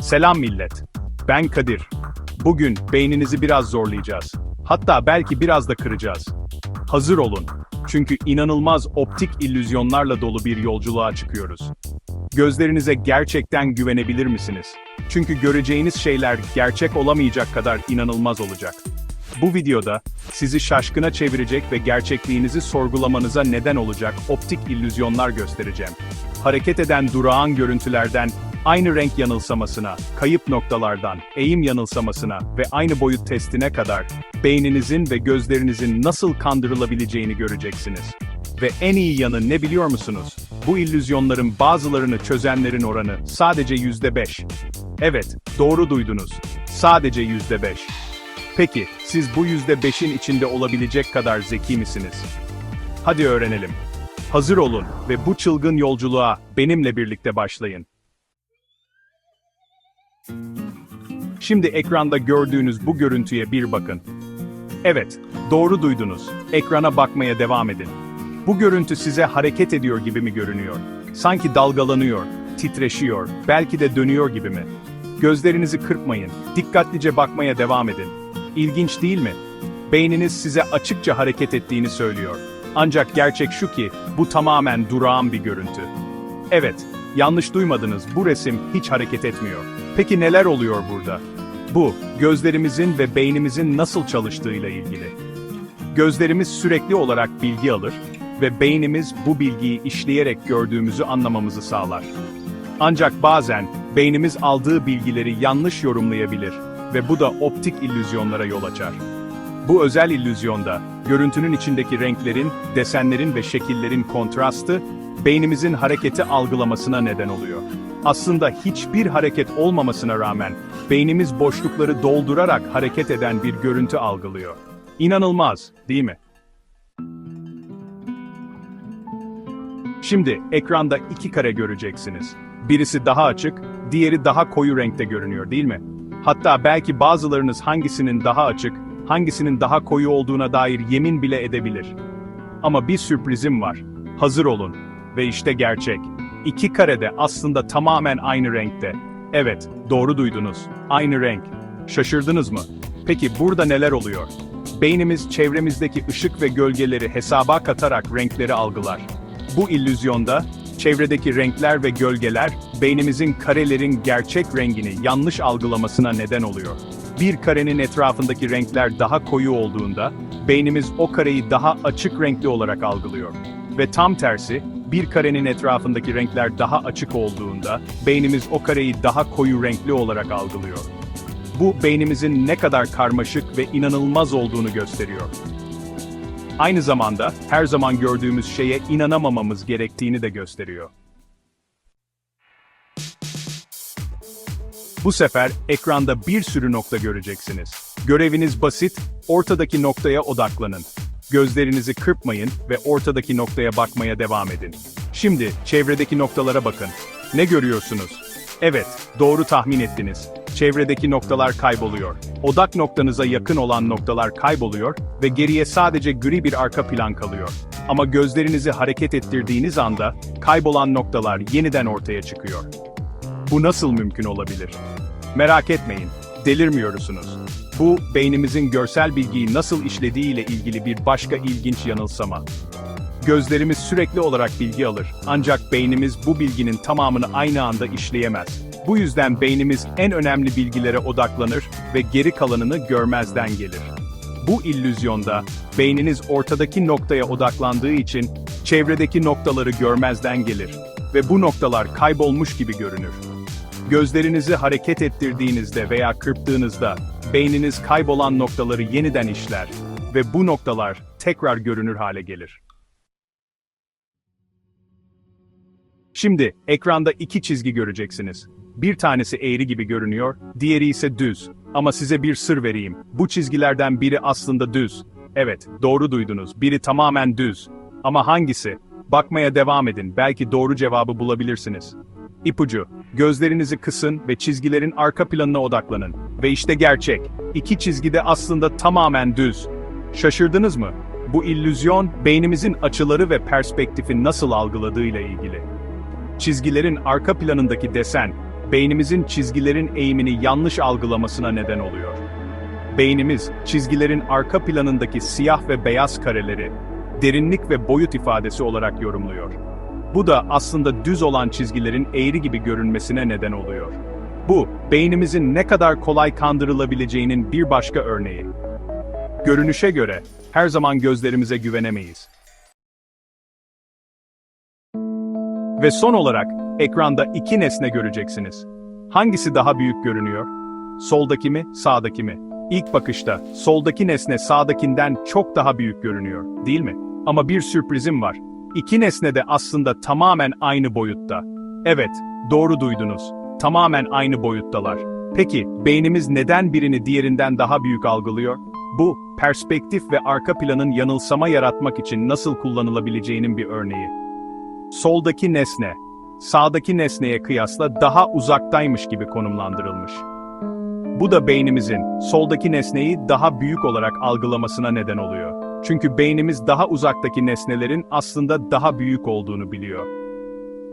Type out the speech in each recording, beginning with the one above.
Selam millet. Ben Kadir. Bugün beyninizi biraz zorlayacağız. Hatta belki biraz da kıracağız. Hazır olun. Çünkü inanılmaz optik illüzyonlarla dolu bir yolculuğa çıkıyoruz. Gözlerinize gerçekten güvenebilir misiniz? Çünkü göreceğiniz şeyler gerçek olamayacak kadar inanılmaz olacak. Bu videoda sizi şaşkına çevirecek ve gerçekliğinizi sorgulamanıza neden olacak optik illüzyonlar göstereceğim. Hareket eden durağan görüntülerden aynı renk yanılsamasına, kayıp noktalardan eğim yanılsamasına ve aynı boyut testine kadar beyninizin ve gözlerinizin nasıl kandırılabileceğini göreceksiniz. Ve en iyi yanı ne biliyor musunuz? Bu illüzyonların bazılarını çözenlerin oranı sadece %5. Evet, doğru duydunuz. Sadece %5. Peki, siz bu %5'in içinde olabilecek kadar zeki misiniz? Hadi öğrenelim. Hazır olun ve bu çılgın yolculuğa benimle birlikte başlayın. Şimdi ekranda gördüğünüz bu görüntüye bir bakın. Evet, doğru duydunuz. Ekrana bakmaya devam edin. Bu görüntü size hareket ediyor gibi mi görünüyor? Sanki dalgalanıyor, titreşiyor, belki de dönüyor gibi mi? Gözlerinizi kırpmayın, dikkatlice bakmaya devam edin. İlginç değil mi? Beyniniz size açıkça hareket ettiğini söylüyor. Ancak gerçek şu ki, bu tamamen durağan bir görüntü. Evet, yanlış duymadınız, bu resim hiç hareket etmiyor. Peki neler oluyor burada? Bu, gözlerimizin ve beynimizin nasıl çalıştığıyla ilgili. Gözlerimiz sürekli olarak bilgi alır ve beynimiz bu bilgiyi işleyerek gördüğümüzü anlamamızı sağlar. Ancak bazen beynimiz aldığı bilgileri yanlış yorumlayabilir ve bu da optik illüzyonlara yol açar. Bu özel illüzyonda görüntünün içindeki renklerin, desenlerin ve şekillerin kontrastı beynimizin hareketi algılamasına neden oluyor. Aslında hiçbir hareket olmamasına rağmen beynimiz boşlukları doldurarak hareket eden bir görüntü algılıyor. İnanılmaz, değil mi? Şimdi ekranda iki kare göreceksiniz. Birisi daha açık, diğeri daha koyu renkte görünüyor değil mi? Hatta belki bazılarınız hangisinin daha açık, hangisinin daha koyu olduğuna dair yemin bile edebilir. Ama bir sürprizim var. Hazır olun. Ve işte gerçek. İki kare de aslında tamamen aynı renkte. Evet, doğru duydunuz. Aynı renk. Şaşırdınız mı? Peki burada neler oluyor? Beynimiz çevremizdeki ışık ve gölgeleri hesaba katarak renkleri algılar. Bu illüzyonda, çevredeki renkler ve gölgeler, beynimizin karelerin gerçek rengini yanlış algılamasına neden oluyor. Bir karenin etrafındaki renkler daha koyu olduğunda, beynimiz o kareyi daha açık renkli olarak algılıyor. Ve tam tersi, bir karenin etrafındaki renkler daha açık olduğunda, beynimiz o kareyi daha koyu renkli olarak algılıyor. Bu beynimizin ne kadar karmaşık ve inanılmaz olduğunu gösteriyor. Aynı zamanda her zaman gördüğümüz şeye inanamamamız gerektiğini de gösteriyor. Bu sefer ekranda bir sürü nokta göreceksiniz. Göreviniz basit, ortadaki noktaya odaklanın. Gözlerinizi kırpmayın ve ortadaki noktaya bakmaya devam edin. Şimdi çevredeki noktalara bakın. Ne görüyorsunuz? Evet, doğru tahmin ettiniz. Çevredeki noktalar kayboluyor. Odak noktanıza yakın olan noktalar kayboluyor ve geriye sadece gri bir arka plan kalıyor. Ama gözlerinizi hareket ettirdiğiniz anda kaybolan noktalar yeniden ortaya çıkıyor. Bu nasıl mümkün olabilir? Merak etmeyin, delirmiyorsunuz. Bu, beynimizin görsel bilgiyi nasıl işlediği ile ilgili bir başka ilginç yanılsama. Gözlerimiz sürekli olarak bilgi alır, ancak beynimiz bu bilginin tamamını aynı anda işleyemez. Bu yüzden beynimiz en önemli bilgilere odaklanır ve geri kalanını görmezden gelir. Bu illüzyonda, beyniniz ortadaki noktaya odaklandığı için, çevredeki noktaları görmezden gelir ve bu noktalar kaybolmuş gibi görünür. Gözlerinizi hareket ettirdiğinizde veya kırptığınızda, beyniniz kaybolan noktaları yeniden işler ve bu noktalar tekrar görünür hale gelir. Şimdi ekranda iki çizgi göreceksiniz. Bir tanesi eğri gibi görünüyor, diğeri ise düz. Ama size bir sır vereyim. Bu çizgilerden biri aslında düz. Evet, doğru duydunuz. Biri tamamen düz. Ama hangisi? Bakmaya devam edin. Belki doğru cevabı bulabilirsiniz. İpucu, gözlerinizi kısın ve çizgilerin arka planına odaklanın. Ve işte gerçek. İki çizgi de aslında tamamen düz. Şaşırdınız mı? Bu illüzyon, beynimizin açıları ve perspektifi nasıl algıladığıyla ilgili. Çizgilerin arka planındaki desen, beynimizin çizgilerin eğimini yanlış algılamasına neden oluyor. Beynimiz, çizgilerin arka planındaki siyah ve beyaz kareleri, derinlik ve boyut ifadesi olarak yorumluyor. Bu da aslında düz olan çizgilerin eğri gibi görünmesine neden oluyor. Bu, beynimizin ne kadar kolay kandırılabileceğinin bir başka örneği. Görünüşe göre, her zaman gözlerimize güvenemeyiz. Ve son olarak, ekranda iki nesne göreceksiniz. Hangisi daha büyük görünüyor? Soldaki mi, sağdaki mi? İlk bakışta, soldaki nesne sağdakinden çok daha büyük görünüyor, değil mi? Ama bir sürprizim var. İki nesne de aslında tamamen aynı boyutta. Evet, doğru duydunuz. Tamamen aynı boyuttalar. Peki, beynimiz neden birini diğerinden daha büyük algılıyor? Bu, perspektif ve arka planın yanılsama yaratmak için nasıl kullanılabileceğinin bir örneği. Soldaki nesne, sağdaki nesneye kıyasla daha uzaktaymış gibi konumlandırılmış. Bu da beynimizin soldaki nesneyi daha büyük olarak algılamasına neden oluyor. Çünkü beynimiz daha uzaktaki nesnelerin aslında daha büyük olduğunu biliyor.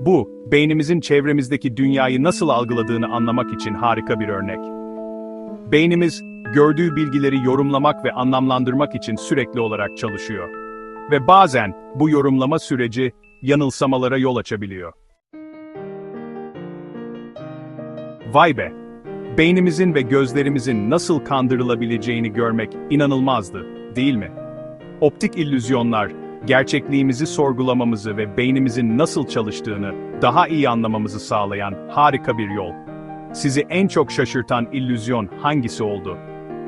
Bu, beynimizin çevremizdeki dünyayı nasıl algıladığını anlamak için harika bir örnek. Beynimiz, gördüğü bilgileri yorumlamak ve anlamlandırmak için sürekli olarak çalışıyor. Ve bazen bu yorumlama süreci yanılsamalara yol açabiliyor. Vay be! Beynimizin ve gözlerimizin nasıl kandırılabileceğini görmek inanılmazdı, değil mi? Optik illüzyonlar, gerçekliğimizi sorgulamamızı ve beynimizin nasıl çalıştığını daha iyi anlamamızı sağlayan harika bir yol. Sizi en çok şaşırtan illüzyon hangisi oldu?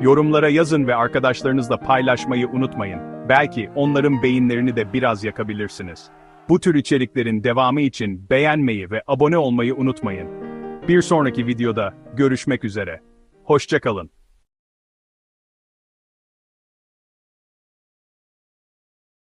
Yorumlara yazın ve arkadaşlarınızla paylaşmayı unutmayın. Belki onların beyinlerini de biraz yakabilirsiniz. Bu tür içeriklerin devamı için beğenmeyi ve abone olmayı unutmayın. Bir sonraki videoda görüşmek üzere. Hoşçakalın.